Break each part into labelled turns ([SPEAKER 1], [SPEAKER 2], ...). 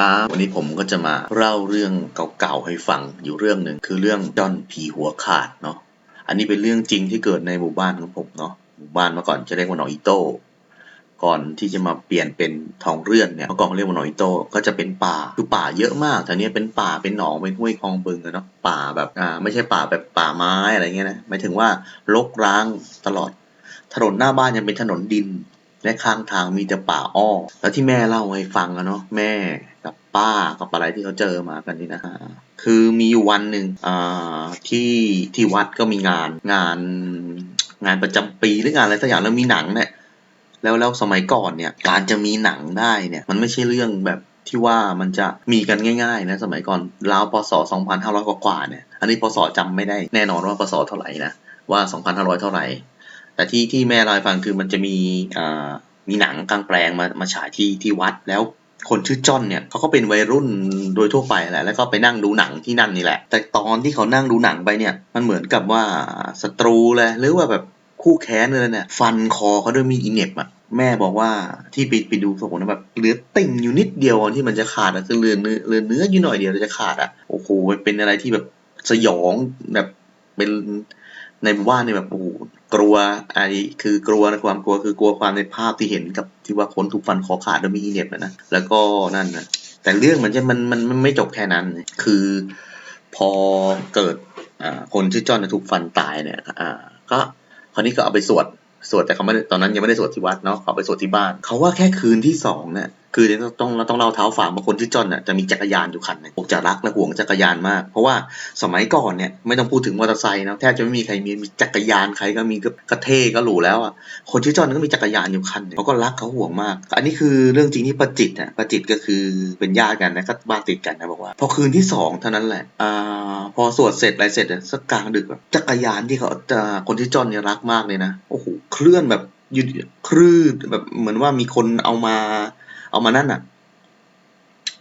[SPEAKER 1] ครับวันนี้ผมก็จะมาเล่าเรื่องเก่าๆให้ฟังอยู่เรื่องหนึ่งคือเรื่องจอนผีหัวขาดเนาะอันนี้เป็นเรื่องจริงที่เกิดในหมู่บ้านของผมเนาะหมู่บ้านเมื่อก่อนจะเรียกว่าหนองอีโต้ก่อนที่จะมาเปลี่ยนเป็นทองเลื่อนเนี่ยเมื่อก่อนเขาเรียกว่าหนองอีโต้ก็จะเป็นป่าคือป่าเยอะมากแต่เนี้ยเป็นป่าเป็นหนองเป็นห้วยคลองบึงอะเนาะป่าแบบอ่าไม่ใช่ป่าแบบป่าไม้อะไรเงี้ยนะหมายถึงว่ารกร้างตลอด ถนนหน้าบ้านยังเป็นถนนดิน และข้างทางมีแต่ป่าอ้อแล้วที่แม่เล่าให้ฟังอะเนาะแม่กับป้ากับอะไรที่เขาเจอมากันนี่นะฮะคือมีอยู่วันหนึ่งอ่าที่ที่วัดก็มีงานงานงานประจำปีหรืองานอะไรสักอย่างแล้วมีหนังเนี่ยแล้วแล้วสมัยก่อนเนี่ยการจะมีหนังได้เนี่ยมันไม่ใช่เรื่องแบบที่ว่ามันจะมีกันง่ายๆนะสมัยก่อนราวปศ2500 กว่าเนี่ยอันนี้ปศจำไม่ได้แน่นอนว่าปศเท่าไหร่นะว่า 2,500 เท่าไหร่ แต่ที่ที่แม่เล่าให้ฟังคือมันจะมีอ่ามีหนังกลางแปลงมามาฉายที่ที่วัดแล้วคนชื่อจอนเนี่ยเขาก็เป็นวัยรุ่นโดยทั่วไปแหละแล้วก็ไปนั่งดูหนังที่นั่นนี่แหละ แต่ตอนที่เขานั่งดูหนังไปเนี่ยมันเหมือนกับว่าศัตรูเลยหรือว่าแบบคู่แค้นเลยเนี่ยฟันคอเขาด้วยมีดอิเน็บอะแม่บอกว่าที่ไปไปดูสมมติแบบเหลือติ่งอยู่นิดเดียวที่มันจะขาดอะคือเหลือเนื้อเหลือเนื้ออยู่หน่อยเดียวจะขาดอะโอ้โหเป็นอะไรที่แบบสยองแบบเป็นในหมู่บ้านเนี่ยแบบโอ้โห กลัวไอ้คือกลัวในความกลัวคือกลัวความในภาพที่เห็นกับที่ว่าคนถูกฟันคอขาดโดยมีอีเหน็บนะแล้วก็นั่นนะแต่เรื่องมันจะมันมันมันไม่จบแค่นั้น คือพอเกิดคนชื่อจอนถูกฟันตายเนี่ยอ่าก็คราวนี้ก็เอาไปสวดสวดแต่เขาไม่ตอนนั้นยังไม่ได้สวดที่วัดเนาะเขาไปสวดที่บ้าน เขาว่าแค่คืนที่สองเนี่ย คือเดี๋ยวต้องเราต้องเล่าเท้าฝ่าบาคนที่จอนน่ะจะมีจักรยานอยู่คันนึงผมจะรักและห่วงจักรยานมาก เพราะว่าสมัยก่อนเนี่ยไม่ต้องพูดถึงมอเตอร์ไซค์นะแทบจะไม่มีใครมีมีจักรยานใครก็มีก็กระเท่ก็หรูแล้วอะคนชื่จอนก็มีจักรยานอยู่คันหนึงเขาก็รักเขาห่วงมาก อันนี้คือเรื่องจริงที่ประจิตอะประจิตก็คือเป็นญาติกันนะก็บ้านติดกันนะบอกว่า พอคืนที่สองเท่านั้นแหละอ่าพอสวดเสร็จอะไรเสร็จสักกลางดึกจักรยานที่เขาจะคนที่จอนเนี่ยรักมากเลยนะโอ้โหเคลื่อนแบบยุดคลืดแบบเหมือนว่ามีคนเอามา เอามานั่นอะ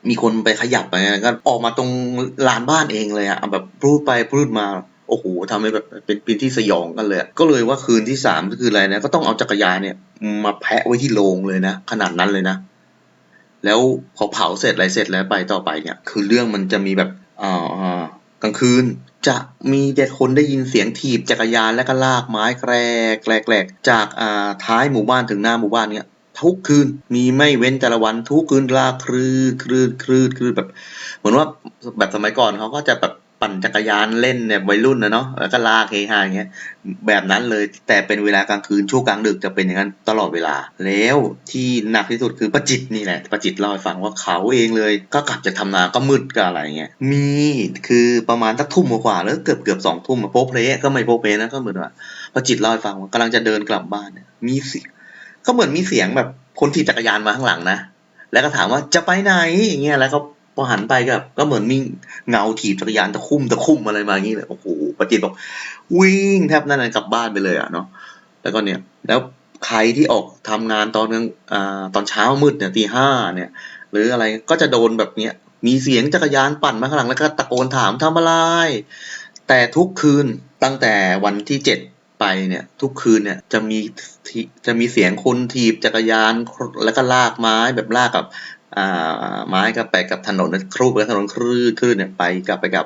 [SPEAKER 1] มีคนไปขยับไปก็ ออกมาตรงลานบ้านเองเลยอะแบบพูดไปพูดมาโอ้โหทำให้แบบเป็นเป็นที่สยองกันเลย ก็เลยว่าคืนที่สามก็คืออะไรนะ ก็ต้องเอาจักรยานเนี่ย มาแพะไว้ที่โรงเลยนะ ขนาดนั้นเลยนะ แล้วพอเผาเสร็จอะไรเสร็จแล้วไปต่อไปเนี่ย คือเรื่องมันจะมีแบบอ่าอ่ากลางคืน จะมีแต่คนได้ยินเสียงถีบจักรยานแล้วก็ลากไม้แกรกแกรกแกรกจากอ่าท้ายหมู่บ้านถึงหน้าหมู่บ้านเนี่ย ทุกคืน มีไม่เว้นแต่ละวันทุกคืนลาคลืดคลืดคลืดคลืดแบบ เหมือนว่าแบบสมัยก่อนเขาก็จะแบบปั่นจักรยานเล่นเนี่ยวัยรุ่นนะเนาะแล้วก็ลากเฮฮาอย่างเงี้ยแบบนั้นเลยแต่เป็นเวลากลางคืนช่วงกลางดึกจะเป็นอย่างนั้นตลอดเวลา แล้วที่หนักที่สุดคือประจิตนี่แหละประจิตเล่าให้ฟังว่าเขาเองเลย ก็กลับจากทำนาก็มืดกับอะไรเงี้ยมีคือประมาณสักทุ่มกว่าแล้วเกือบเกือบสองทุ่มโป๊ะเพลก็ไม่โป๊ะเพลนะก็เหมือนว่าประจิตเล่าให้ฟังว่ากำลังจะเดินกลับบ้านเนี่ยมีเสียง ก็เหมือนมีเสียงแบบคนขี่จักรยานมาข้างหลังนะ แล้วก็ถามว่าจะไปไหนอย่างเงี้ย แล้วก็พอหันไปก็ก็เหมือนมีเงาถีบจักรยานตะคุ่มตะคุ่มอะไรมาอย่างงี้เลยโอ้โหปฏิบอกวิ่งแทบนั่นเลยกลับบ้านไปเลยอะเนาะ แล้วก็เนี่ย แล้วใครที่ออกทำงานตอนกลางตอนเช้ามืดเนี่ยตีห้าเนี่ย หรืออะไรก็จะโดนแบบเนี้ย มีเสียงจักรยานปั่นมาข้างหลังแล้วก็ตะโกนถามทำอะไร แต่ทุกคืนตั้งแต่วันที่เจ็ด ไปเนี่ยทุกคืนเนี่ยจะมีทีจะมีเสียงคนถีบจักรยาน แล้วก็ลากไม้แบบลากกับอ่าไม้กับไปกับถนนครูปกับถนนคลื่นคลื่นเนี่ยไปกับไปกับ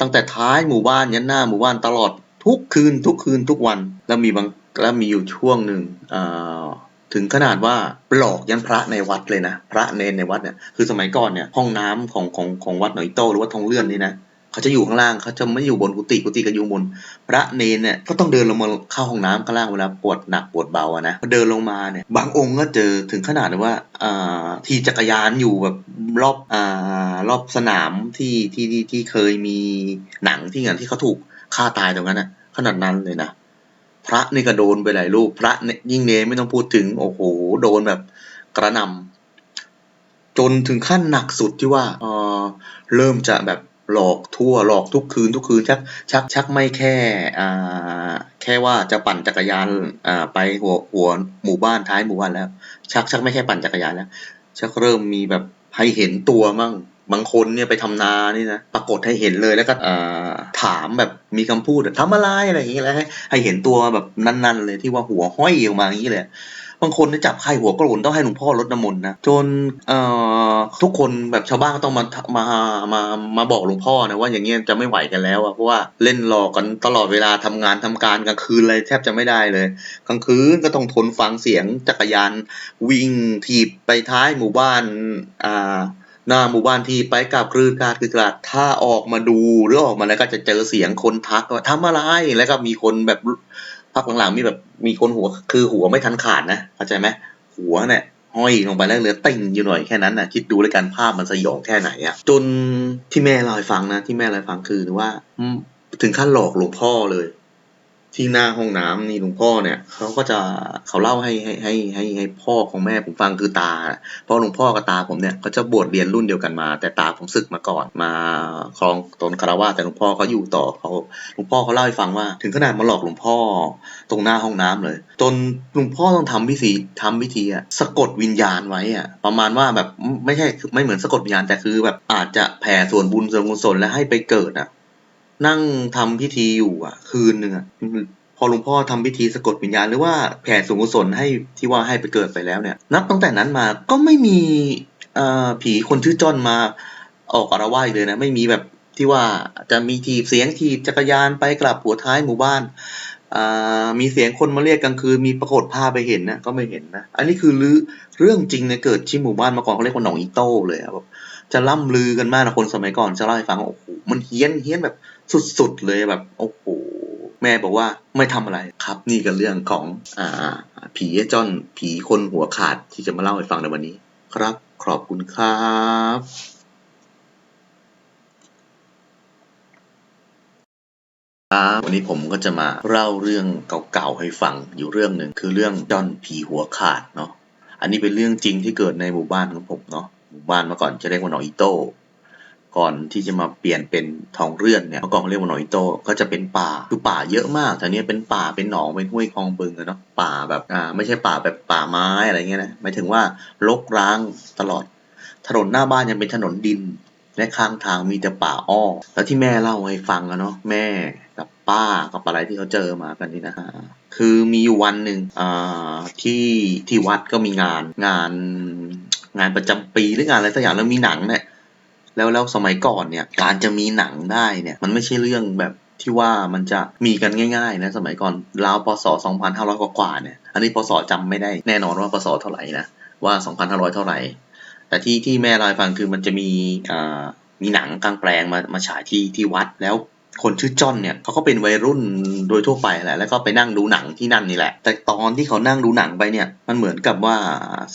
[SPEAKER 1] ตั้งแต่ท้ายหมู่บ้านยันหน้าหมู่บ้านตลอดทุกคืนทุกคืนทุกวันแล้วมีบางแล้วมีอยู่ช่วงหนึ่งอ่าถึงขนาดว่าหลอกยันพระในวัดเลยนะ พระเนนในวัดเนี่ยคือสมัยก่อนเนี่ยห้องน้ำของของของวัดหนอยโตหรือว่าทองเลื่อนนี่นะ เขาจะอยู่ข้างล่างเขาจะไม่อยู่บนกุฏิกุฏิก็อยู่บน พระเนนเนี่ยก็ต้องเดินลงมาเข้าห้องน้ำข้างล่างเวลาปวดหนักปวดเบาอะนะเดินลงมาเนี่ยบางองค์ก็เจอถึงขนาดว่าอ่าที่จักรยานอยู่แบบรอบอ่ารอบสนามที่ที่ที่ที่เคยมีหนังที่งานที่เขาถูกฆ่าตายตรงนั้นนะขนาดนั้นเลยนะพระนี่ก็โดนไปหลายรูปพระเนี่ยยิ่งเนรไม่ต้องพูดถึงโอ้โหโดนแบบกระหนำจนถึงขั้นหนักสุดที่ว่าเออเริ่มจะแบบ หลอกทั่วหลอกทุกคืนทุกคืนชักชักชักไม่แค่อ่าแค่ว่าจะปั่นจักรยานอ่าไปหัวหัวหมู่บ้านท้ายหมู่บ้านแล้ว ชักชักไม่แค่ปั่นจักรยานแล้วชักเริ่มมีแบบให้เห็นตัวมั่งบางคนเนี่ยไปทำนานี่นะปรากฏให้เห็นเลยแล้วก็อถามแบบมีคำพูดอะทำอะไรอะไรอย่างเงี้ยแล้วให้ให้เห็นตัวแบบนั่นๆเลยที่ว่าหัวห้อยออกมาอย่างนี้เลย บางคนจับไข้หัวโกรนต้องให้หลวงพ่อรดน้ำมนต์นะจนเอ่อทุกคนแบบชาวบ้านก็ต้องมามามามาบอกหลวงพ่อนะว่าอย่างเงี้ยจะไม่ไหวกันแล้วอะเพราะว่าเล่นหลอกกันตลอดเวลาทำงานทำการกลางคืนอะไรแทบจะไม่ได้เลยกลางคืนก็ต้องทนฟังเสียงจักรยาน วิ่งถีบไปท้ายหมู่บ้านอ่าหน้าหมู่บ้านที่ไปกลับคลืนกาดคือกราดถ้าออกมาดูหรือออกมาแล้วก็จะเจอเสียงคนทักว่าทำอะไรแล้วก็มีคนแบบ พักหลังๆมีแบบมีคนหัว คือหัวไม่ทันขาดนะเข้าใจไหมหัวเนี่ยห้อยลงไปแล้วเหลือติ่งอยู่หน่อยแค่นั้นนะคิดดูแล้วกันภาพมันสยองแค่ไหนอะจนที่แม่เล่าให้ฟังนะที่แม่เล่าให้ฟังคือว่าถึงขั้นหลอกหลวงพ่อเลย ที่หน้าห้องน้ำนี่หลวงพ่อเนี่ยเขาก็จะเขาเล่าให้ให้ให้ให้ให้พ่อของแม่ผมฟังคือตาเพราะหลวงพ่อกับตาผมเนี่ยเขาจะบวชเรียนรุ่นเดียวกันมา แต่ตาผมศึกมาก่อนมาครองตนคารวะแต่หลวงพ่อเขาอยู่ต่อเขาหลวงพ่อเขาเล่าให้ฟังว่าถึงขนาดมาหลอกหลวงพ่อตรงหน้าห้องน้ำเลย จนหลวงพ่อต้องทำพิธีทำพิธีอะสะกดวิญญาณไว้อะประมาณว่าแบบไม่ใช่ไม่เหมือนสะกดวิญญาณแต่คือแบบอาจจะแผ่ส่วนบุญส่วนกุศลและให้ไปเกิดอะ นั่งทำพิธีอยู่อะคืนหนึ่งอะพอหลวงพ่อทำพิธีสะกดวิญญาณ หรือว่าแผ่ส่วนกุศลให้ที่ว่าให้ไปเกิดไปแล้วเนี่ย นับตั้งแต่นั้นมาก็ไม่มีเอ่อผีคนชื่อจ้อนมาออกอารวาสอีกเลยนะ ไม่มีแบบที่ว่าจะมีทีบเสียงทีบจักรยานไปกลับหัวท้ายหมู่บ้านอ่ามีเสียงคนมาเรียกกลางคืนมีปรากฏภาพไปเห็นนะก็ไม่เห็นนะ อันนี้คือเรื่องจริงเนี่ยเกิดที่หมู่บ้านมาก่อนเขาเรียกว่าหนองอีโต้เลยอะแบบจะล่ำลือกันมากนะคนสมัยก่อนจะเล่าให้ฟังว่าโอ้โหมันเฮี้ยนเฮี้ยนแบบ สุดๆเลยแบบโอ้โหแม่บอกว่าไม่ทำอะไรครับ นี่ก็เรื่องของอ่าผีไอ้จ้อนผีคนหัวขาดที่จะมาเล่าให้ฟังในวันนี้ ครับ ขอบคุณครับครับวันนี้ผมก็จะมาเล่าเรื่องเก่าๆให้ฟังอยู่เรื่องหนึ่งคือเรื่องจอนผีหัวขาดเนาะอันนี้เป็นเรื่องจริงที่เกิดในหมู่บ้านของผมเนาะหมู่บ้านเมื่อก่อนจะเรียกว่าหนองอีโต้ ก่อนที่จะมาเปลี่ยนเป็นทองเลื่อนเนี่ยเมื่อก่อนเขาเรียกว่าหนองอีโต้ก็จะเป็นป่าคือป่าเยอะมากแต่เนี้ยเป็นป่าเป็นหนองเป็นห้วยคลองบึงอะเนาะป่าแบบอ่าไม่ใช่ป่าแบบป่าไม้อะไรเงี้ยนะหมายถึงว่ารกร้างตลอด ถนนหน้าบ้านยังเป็นถนนดิน และข้างทางมีแต่ป่าอ้อแล้วที่แม่เล่าให้ฟังอะเนาะแม่กับป้ากับอะไรที่เขาเจอมากันนี่นะฮะคือมีอยู่วันหนึ่งอ่าที่ที่วัดก็มีงานงานงานประจำปีหรืองานอะไรสักอย่างแล้วมีหนังเนี่ย แล้วแล้วสมัยก่อนเนี่ยการจะมีหนังได้เนี่ยมันไม่ใช่เรื่องแบบที่ว่ามันจะมีกันง่ายๆนะสมัยก่อนราวปศ2500 กว่าๆเนี่ยอันนี้ปศจำไม่ได้แน่นอนว่าปศเท่าไหร่นะว่า 2,500 เท่าไหร่ แต่ที่ที่แม่เล่าให้ฟังคือมันจะมีอ่ามีหนังกลางแปลงมามาฉายที่ที่วัดแล้วคนชื่อจอนเนี่ยเขาก็เป็นวัยรุ่นโดยทั่วไปแหละแล้วก็ไปนั่งดูหนังที่นั่นนี่แหละ แต่ตอนที่เขานั่งดูหนังไปเนี่ยมันเหมือนกับว่า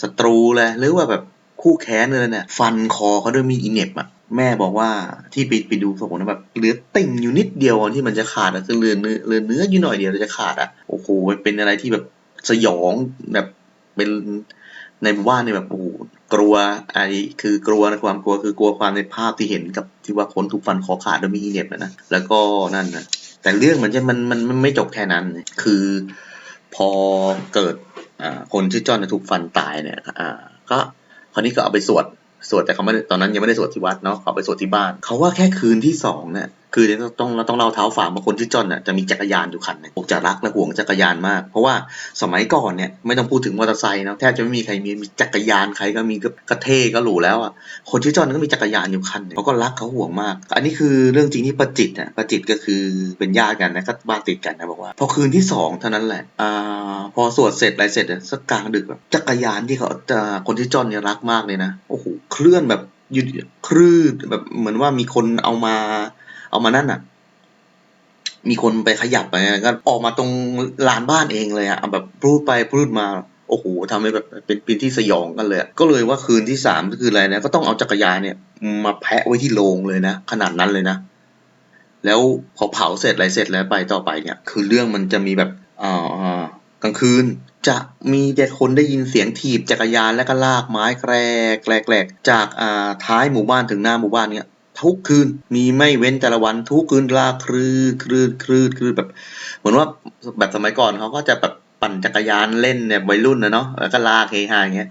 [SPEAKER 1] ศัตรูเลยหรือว่าแบบ คู่แค้นเลยเนี่ย ฟันคอเขาด้วยมีดอิเน็บอะแม่บอกว่าที่ไปไปดูศพนะแบบเหลือติ่งอยู่นิดเดียวที่มันจะขาดอะคือเหลือเนื้อเหลือเนื้ออยู่หน่อยเดียวจะขาดอะโอ้โหเป็นอะไรที่แบบสยองแบบเป็นในหมู่บ้านเนี่ยแบบโอ้โหกลัวไอ้คือกลัวนะความกลัวคือกลัวความในภาพที่เห็นกับที่ว่าคนถูกฟันคอขาดโดยมีดเน็บนะแล้วก็นั่นนะแต่เรื่องมันจะมันมันมันไม่จบแค่นั้นคือพอเกิดคนชื่อจอนถูกฟันตายเนี่ยอ่าก็ คราวนี้ก็เอาไปสวดสวดแต่เขาไม่ตอนนั้นยังไม่ได้สวดที่วัดเนาะเขาไปสวดที่บ้าน เขาว่าแค่คืนที่สองเนี่ย คือเราต้องเราต้องเล่าเท้าฝ่ามาคนที่จอนน่ะจะมีจักรยานอยู่คันนึงผมจะรักและห่วงจักรยานมาก เพราะว่าสมัยก่อนเนี่ยไม่ต้องพูดถึงมอเตอร์ไซค์นะแทบจะไม่มีใครมีมีจักรยานใครก็มีก็กระเท่ก็หรูแล้วอะคนชื่จอนก็มีจักรยานอยู่คันนึงเขาก็รักเขาห่วงมาก อันนี้คือเรื่องจริงที่ประจิตอะประจิตก็คือเป็นญาติกันนะก็บ้านติดกันนะบอกว่า พอคืนที่สองเท่านั้นแหละอ่าพอสวดเสร็จอะไรเสร็จสักกลางดึกแบบจักรยานที่เขาจะคนที่จอนเนี่ยรักมากเลยนะโอ้โหเคลื่อนแบบยุดคลืดแบบเหมือนว่ามีคนเอามา เอามานั่นอะมีคนไปขยับไปก็ออกมาตรงลานบ้านเองเลยอะแบบพูดไปพูดมาโอ้โหทำให้แบบเป็นป็นที่สยองกันเลย ก็เลยว่าคืนที่สามก็คืออะไรนะ ก็ต้องเอาจักรยานเนี่ย มาแพะไว้ที่โรงเลยนะ ขนาดนั้นเลยนะ แล้วพอเผาเสร็จอะไรเสร็จแล้วไปต่อไปเนี่ย คือเรื่องมันจะมีแบบอ่ากลางคืน จะมีแต่คนได้ยินเสียงถีบจักรยานแล้วก็ลากไม้แกรกแกรกแกรกจากอ่าท้ายหมู่บ้านถึงหน้าหมู่บ้านเนี่ย ทุกคืนมีไม่เว้นแต่ละวันทุกคืนลาคลืดคลืดคลืดคลืดแบบ เหมือนว่าแบบสมัยก่อนเขาก็จะแบบปั่นจักรยานเล่นเนี่ยวัยรุ่นนะเนาะแล้วก็ลากเฮฮาอย่างเงี้ย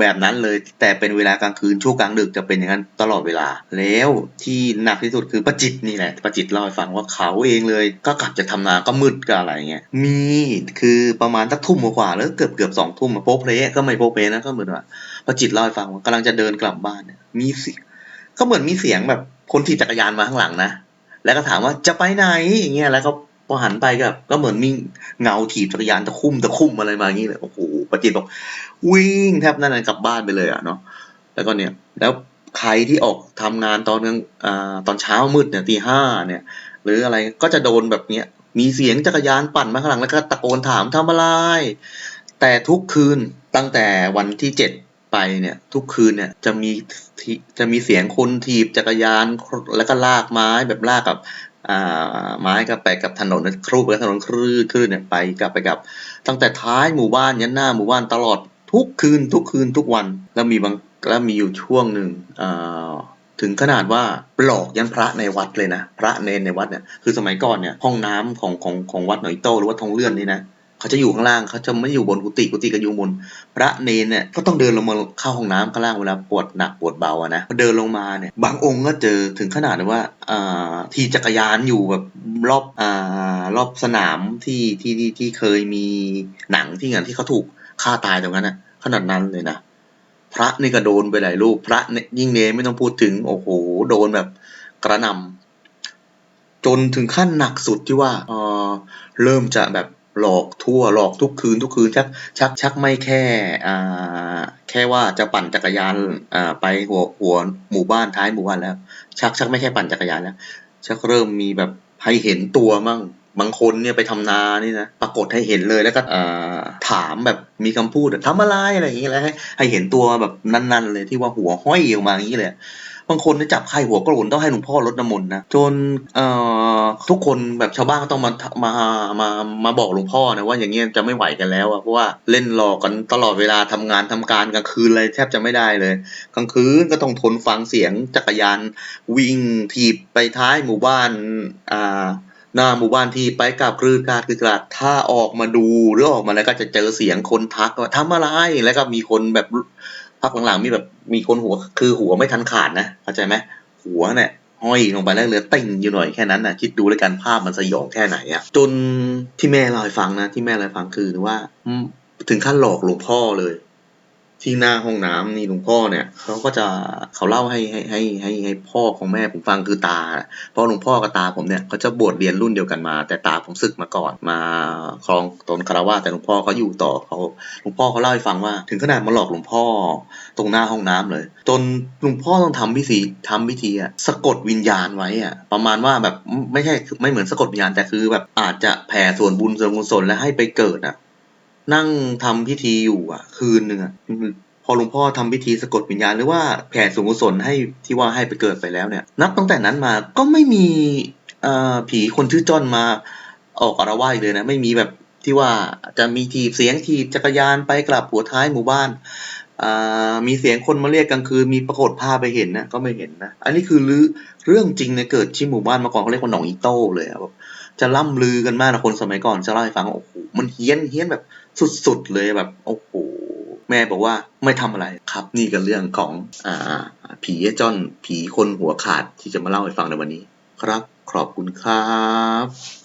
[SPEAKER 1] แบบนั้นเลยแต่เป็นเวลากลางคืนช่วงกลางดึกจะเป็นอย่างนั้นตลอดเวลา แล้วที่หนักที่สุดคือประจิตนี่แหละประจิตเล่าให้ฟังว่าเขาเองเลย ก็กลับจะทำนาก็มืดกับอะไรเงี้ยมีคือประมาณสักทุ่มกว่าแล้วเกือบเกือบสองทุ่มโป๊ะเพลก็ไม่โป๊ะเพลนะก็เหมือนว่าประจิตเล่าให้ฟังว่ากำลังจะเดินกลับบ้านเนี่ยมีเสียง ก็เหมือนมีเสียงแบบคนถีบจักรยานมาข้างหลังนะ แล้วก็ถามว่าจะไปไหนอย่างเงี้ย แล้วก็พอหันไปก็ก็เหมือนมีเงาถีบจักรยานตะคุ่มตะคุ่มอะไรมาอย่างงี้เลยโอ้โหประจิตบอกวิ่งแทบนั่นนกลับบ้านไปเลยอะเนาะแล้วก็เนี่ย แล้วใครที่ออกทำงานตอนกลางอ่าตอนเช้ามืดเนี่ยตีห้าเนี่ย หรืออะไรก็จะโดนแบบเนี้ยมีเสียงจักรยานปั่นมาข้างหลังแล้วก็ตะโกนถามทำอะไร แต่ทุกคืนตั้งแต่วันที่เจ็ด ไปเนี่ยทุกคืนเนี่ยจะมีทีจะมีเสียงคนถีบจักรยาน แล้วก็ลากไม้แบบลากกับอ่าไม้ก็ไปกับถนนครูไปกับถนนคลื่นคลื่นเนี่ยไปกลับไปกับ ตั้งแต่ท้ายหมู่บ้านยันหน้าหมู่บ้านตลอดทุกคืนทุกคืนทุกวันแล้วมีบางแล้วมีอยู่ช่วงหนึ่งอ่าถึงขนาดว่าหลอกยันพระในวัดเลยนะ พระเนนในวัดเนี่ยคือสมัยก่อนเนี่ยห้องน้ำของของของวัดหนอยโตหรือว่าทองเลื่อนนี่นะ เขาจะอยู่ข้างล่างเขาจะไม่อยู่บนกุฏิกุฏิก็อยู่บน พระเนนเนี่ยก็ต้องเดินลงมาเข้าห้องน้ำข้างล่างเวลาปวดหนักปวดเบาอะนะพอเดินลงมาเนี่ยบางองค์ก็เจอถึงขนาดว่าอ่าทีจักรยานอยู่แบบรอบอ่ารอบสนามที่ที่ที่ที่เคยมีหนังที่งานที่เขาถูกฆ่าตายตรงนั้นนะขนาดนั้นเลยนะพระนี่ก็โดนไปหลายรูปพระเนี่ยยิ่งเนรไม่ต้องพูดถึงโอ้โหโดนแบบกระหนำจนถึงขั้นหนักสุดที่ว่าเออเริ่มจะแบบ หลอกทั่วหลอกทุกคืนทุกคืนชักชักชักไม่แค่อ่าแค่ว่าจะปั่นจักรยานอ่าไปหัวหัวหมู่บ้านท้ายหมู่บ้านแล้ว ชักชักไม่แค่ปั่นจักรยานแล้วชักเริ่มมีแบบให้เห็นตัวมั่งบางคนเนี่ยไปทำนานี่นะปรากฏให้เห็นเลยแล้วก็ถามแบบมีคำพูดอะทำอะไรอะไรอย่างเงี้ยแล้วให้ให้เห็นตัวแบบนั่นๆเลยที่ว่าหัวห้อยออกมาอย่างนี้เลย บางคนจับไข้หัวกระโหลนต้องให้หลวงพ่อลดน้ำมนต์นะจนเอ่อทุกคนแบบชาวบ้านก็ต้องมามามามาบอกหลวงพ่อนะว่าอย่างเงี้ยจะไม่ไหวกันแล้วอะเพราะว่าเล่นหลอกกันตลอดเวลาทำงานทำการกลางคืนอะไรแทบจะไม่ได้เลยกลางคืนก็ต้องทนฟังเสียงจักรยาน วิ่งถีบไปท้ายหมู่บ้านอ่าหน้าหมู่บ้านที่ไปกลับคลื่นกลาดคือกาดถ้าออกมาดูหรือออกมาแล้วก็จะเจอเสียงคนทักว่าทำอะไรแล้วก็มีคนแบบ พักหลังๆมีแบบมีคนหัว คือหัวไม่ทันขาดนะเข้าใจไหมหัวเนี่ยห้อยลงไปแล้วเหลือติ่งอยู่หน่อยแค่นั้นนะคิดดูแล้วกันภาพมันสยองแค่ไหนอะจนที่แม่เล่าให้ฟังนะที่แม่เล่าให้ฟังคือว่าถึงขั้นหลอกหลวงพ่อเลย ที่หน้าห้องน้ำนี่หลวงพ่อเนี่ยเขาก็จะเขาเล่าให้ให้ให้ให้ให้พ่อของแม่ผมฟังคือตาเพราะหลวงพ่อกับตาผมเนี่ยเขาจะบวชเรียนรุ่นเดียวกันมา แต่ตาผมศึกมาก่อนมาครองตนคารวะแต่หลวงพ่อเขาอยู่ต่อเขาหลวงพ่อเขาเล่าให้ฟังว่า ถึงขนาดมาหลอกหลวงพ่อตรงหน้าห้องน้ำเลย จนหลวงพ่อต้องทำพิธีทำพิธีอะสะกดวิญญาณไว้อะประมาณว่าแบบไม่ใช่ไม่เหมือนสะกดวิญญาณแต่คือแบบอาจจะแผ่ส่วนบุญส่วนกุศลและให้ไปเกิดอะ นั่งทำพิธีอยู่อะคืนหนึ่งอะพอหลวงพ่อทำพิธีสะกดวิญญาณ หรือว่าแผ่ส่วนกุศลให้ที่ว่าให้ไปเกิดไปแล้วเนี่ย นับตั้งแต่นั้นมาก็ไม่มีเอ่อผีคนชื่อจ้อนมาออกอารวาสอีกเลยนะ ไม่มีแบบที่ว่าจะมีทีบเสียงทีบจักรยานไปกลับหัวท้ายหมู่บ้านอ่ามีเสียงคนมาเรียกกลางคืนมีปรากฏภาพไปเห็นนะก็ไม่เห็นนะ อันนี้คือเรื่องจริงเนี่ยเกิดที่หมู่บ้านมาก่อนเขาเรียกว่าหนองอีโต้เลยอะแบบจะล่ำลือกันมากนะคนสมัยก่อนจะเล่าให้ฟังว่าโอ้โหมันเฮี้ยนเฮี้ยนแบบ สุดๆเลยแบบโอ้โหแม่บอกว่าไม่ทำอะไรครับ นี่ก็เรื่องของอ่าผีไอ้จ้อนผีคนหัวขาดที่จะมาเล่าให้ฟังในวันนี้ ครับขอบคุณครับ